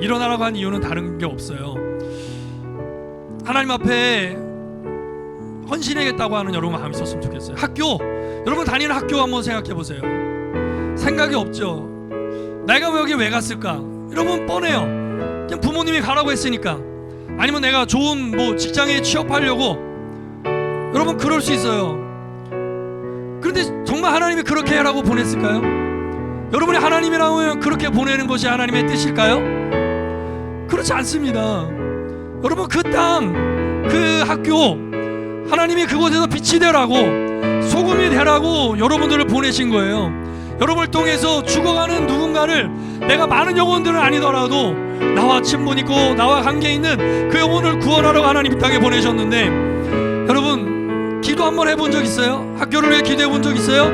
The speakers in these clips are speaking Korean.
일어나라고 한 이유는 다른 게 없어요. 하나님 앞에 헌신하겠다고 하는 여러분 마음이 있었으면 좋겠어요. 학교 여러분 다니는 학교 한번 생각해 보세요. 생각이 없죠. 내가 왜 여기 왜 갔을까? 여러분 뻔해요. 그냥 부모님이 가라고 했으니까. 아니면 내가 좋은 뭐 직장에 취업하려고. 여러분 그럴 수 있어요. 그런데 정말 하나님이 그렇게 하라고 보냈을까요? 여러분이 하나님이라면 그렇게 보내는 것이 하나님의 뜻일까요? 그렇지 않습니다. 여러분 그 땅, 그 학교, 하나님이 그곳에서 빛이 되라고 소금이 되라고 여러분들을 보내신 거예요. 여러분을 통해서 죽어가는 누군가를 내가 많은 영혼들은 아니더라도 나와 친분 있고 나와 관계 있는 그 영혼을 구원하러 하나님 이 땅에 보내셨는데 여러분 기도 한번 해본 적 있어요? 학교를 위해 기도해 본 적 있어요?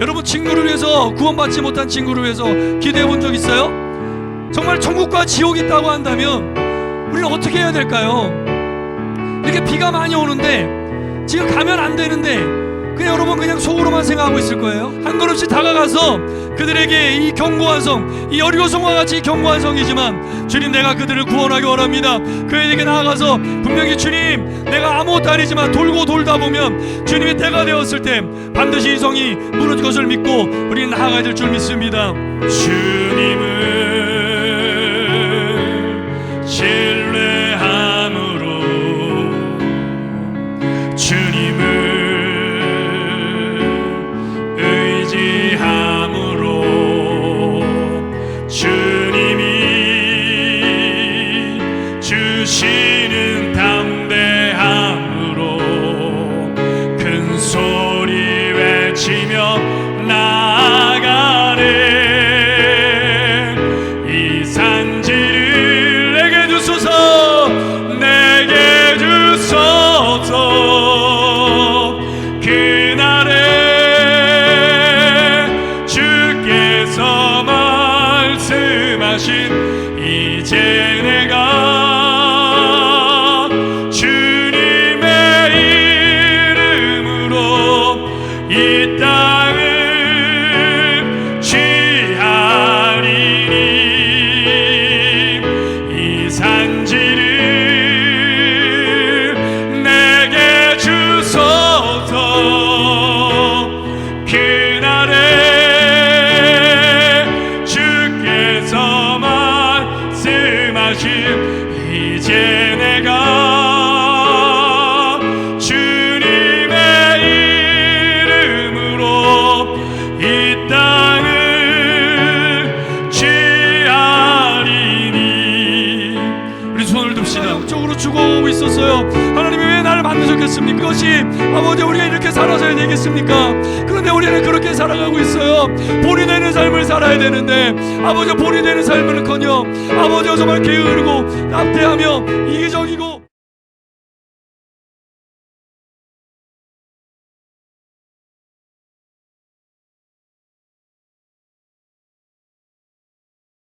여러분 친구를 위해서 구원받지 못한 친구를 위해서 기도해 본 적 있어요? 정말 천국과 지옥이 있다고 한다면 우리는 어떻게 해야 될까요? 이렇게 비가 많이 오는데 지금 가면 안 되는데 그냥 여러분 그냥 속으로만 생각하고 있을 거예요. 한 걸음씩 다가가서 그들에게 이 견고한 성, 이 여리고 성과 같이 견고한 성이지만 주님 내가 그들을 구원하기 원합니다. 그에게 나아가서 분명히 주님 내가 아무것도 아니지만 돌고 돌다 보면 주님의 때가 되었을 때 반드시 이 성이 무너질 것을 믿고 우리는 나아가야 될 줄 믿습니다. 주님 주시는 담대함으로 큰 소리 외치며 나아가네. 이 산지를 내게 주소서 내게 주소서. 그날에 주께서 말씀하신 이 땅을 취하리니. 우리 손을 듭시다. 영적으로 죽어오고 있었어요. 아버지 우리가 이렇게 살아서야 되겠습니까? 그런데 우리는 그렇게 살아가고 있어요. 본이 되는 삶을 살아야 되는데 아버지 본이 되는 삶을커녕 아버지 정말 게으르고 낙태하며 이기적이고